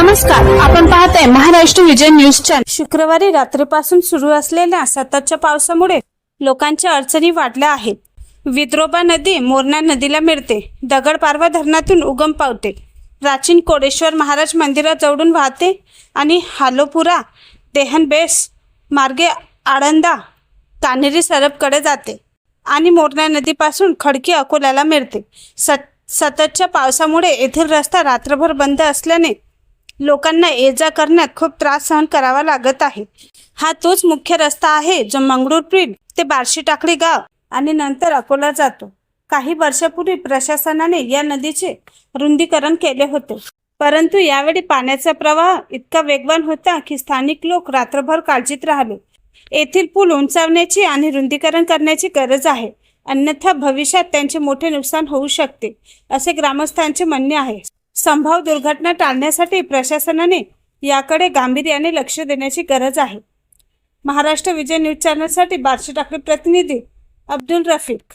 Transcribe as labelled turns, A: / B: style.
A: नमस्कार आपण पाहत आहे महाराष्ट्र विजय न्यूज चॅनल शुक्रवारी रात्रीपासून सुरू असलेल्या सततच्या पावसामुळे लोकांच्या अडचणी वाढल्या आहेत. विद्रोबा नदी मोरणा नदीला मिळते. दगडपारवा धरणातून उगम पावते. प्राचीन कोडेश्वर महाराज मंदिराजवळून वाहते आणि हालोपुरा देहनबेस मार्गे आळंदा कान्हेरी सरबकडे जाते आणि मोरणा नदीपासून खडकी अकोल्याला मिळते. सत सततच्या पावसामुळे येथील रस्ता रात्रभर बंद असल्याने लोकांना ये जा करण्यात खूप त्रास सहन करावा लागत आहे. हा तोच मुख्य रस्ता आहे जो मंगळूरपीठ ते बार्शी टाकळी गाव आणि नंतर अकोला जातो. काही वर्षापूर्वी प्रशासनाने या नदीचे रुंदीकरण केले होते. परंतु यावेळी पाण्याचा प्रवाह इतका वेगवान होता की स्थानिक लोक रात्रभर काळजीत राहिले. येथील पूल उंचावण्याची आणि रुंदीकरण करण्याची गरज आहे. अन्यथा भविष्यात त्यांचे मोठे नुकसान होऊ शकते असे ग्रामस्थांचे म्हणणे आहे. संभाव्य दुर्घटना टाळण्यासाठी प्रशासनाने याकडे गांभीर्याने लक्ष देण्याची गरज आहे. महाराष्ट्र विजय न्यूज चॅनलसाठी बार्शी टाकळी प्रतिनिधी अब्दुल रफिक.